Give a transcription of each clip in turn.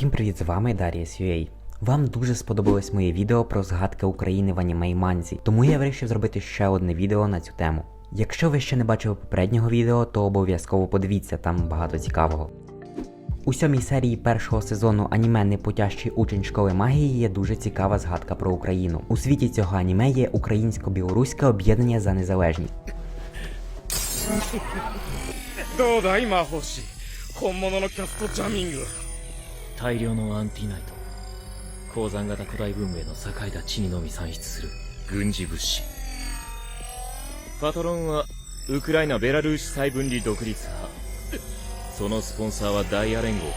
Всім привіт, з вами Дар'я UA. Вам дуже сподобалось моє відео про згадки України в аніме і манзі, тому я вирішив зробити ще одне відео на цю тему. Якщо ви ще не бачили попереднього відео, то обов'язково подивіться, там багато цікавого. У сьомій серії першого сезону аніме Непутящий учень школи магії є дуже цікава згадка про Україну. У світі цього аніме є українсько-білоруське об'єднання за незалежність. 大量のアンティナイト。鉱山型古代文明の栄えた地にのみ産出する。軍事物資。パトロンはウクライナ・ベラルーシ再分離独立派。そのスポンサーはダイヤ連合か。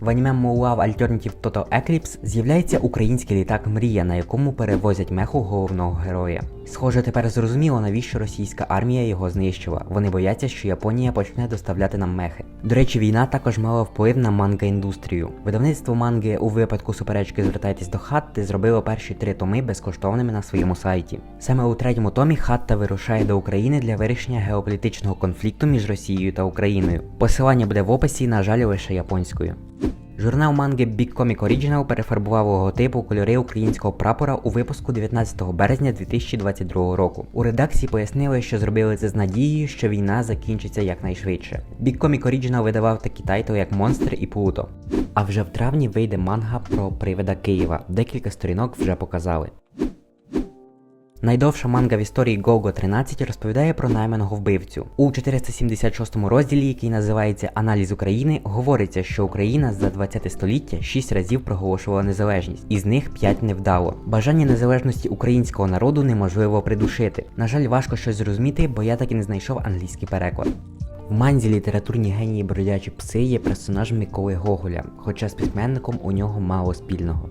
В аніме Moulav Alternative Total Eclipse з'являється український літак Мрія, на якому перевозять меху головного героя. Схоже, тепер зрозуміло, навіщо російська армія його знищила. Вони бояться, що Японія почне доставляти нам мехи. До речі, війна також мала вплив на манга-індустрію. Видавництво манги у випадку суперечки звертайтесь до Хатти зробило перші три томи безкоштовними на своєму сайті. Саме у третьому томі Хатта вирушає до України для вирішення геополітичного конфлікту між Росією та Україною. Посилання буде в описі, на жаль, лише японською. Журнал манги Big Comic Original перефарбував логотип у кольори українського прапора у випуску 19 березня 2022 року. У редакції пояснили, що зробили це з надією, що війна закінчиться якнайшвидше. Big Comic Original видавав такі тайтли, як Монстр і Плуто. А вже в травні вийде манга про привида Києва. Декілька сторінок вже показали. Найдовша манга в історії Гого 13 розповідає про найманого вбивцю. У 476 розділі, який називається Аналіз України, говориться, що Україна за 20 століття 6 разів проголошувала незалежність, із них 5 невдало. Бажання незалежності українського народу неможливо придушити. На жаль, важко щось зрозуміти, бо я так і не знайшов англійський переклад. В манзі літературні генії бродячі пси є персонажем Миколи Гоголя, хоча з письменником у нього мало спільного.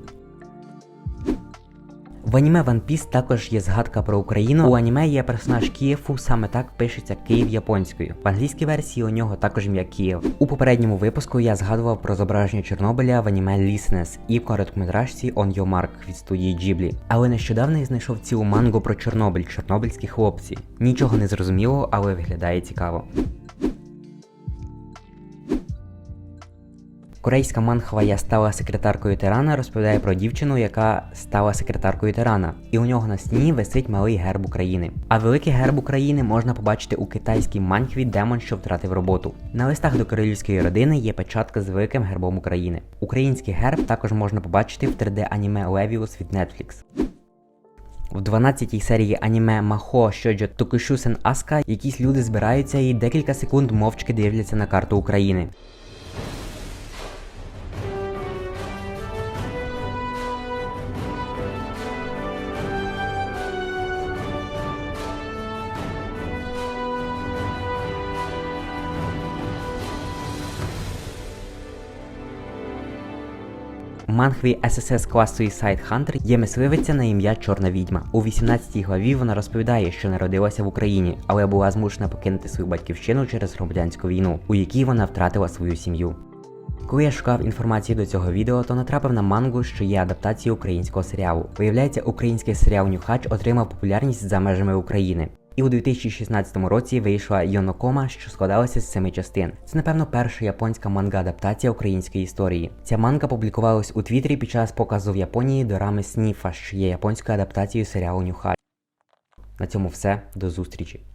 В аніме One Piece також є згадка про Україну. У аніме є персонаж Кієфу, саме так пишеться Київ японською. В англійській версії у нього також ім'я Київ. У попередньому випуску я згадував про зображення Чорнобиля в аніме Listeners і в короткометражці On Your Mark від студії Ghibli. Але нещодавно я знайшов цілу мангу про Чорнобиль, чорнобильські хлопці. Нічого не зрозуміло, але виглядає цікаво. Корейська манхва Я стала секретаркою тирана розповідає про дівчину, яка стала секретаркою тирана, і у нього на стіні висить малий герб України. А великий герб України можна побачити у китайській манхві Демон, що втратив роботу. На листах до королівської родини є печатка з великим гербом України. Український герб також можна побачити в 3D аніме Левіус від Netflix. В 12-й серії аніме Махо Щоджо Токушусен Аска якісь люди збираються і декілька секунд мовчки дивляться на карту України. Манхві SSS класу Suicide Hunter є мисливиця на ім'я Чорна відьма. У 18 главі вона розповідає, що народилася в Україні, але була змушена покинути свою батьківщину через громадянську війну, у якій вона втратила свою сім'ю. Коли я шукав інформацію до цього відео, то натрапив на мангу, що є адаптацією українського серіалу. Виявляється, український серіал Нюхач отримав популярність за межами України. І у 2016 році вийшла Йонокома, що складалася з семи частин. Це, напевно, перша японська манга-адаптація української історії. Ця манга публікувалась у Твіттері під час показу в Японії дорами Сніфа, що є японською адаптацією серіалу Нюхай. На цьому все, до зустрічі.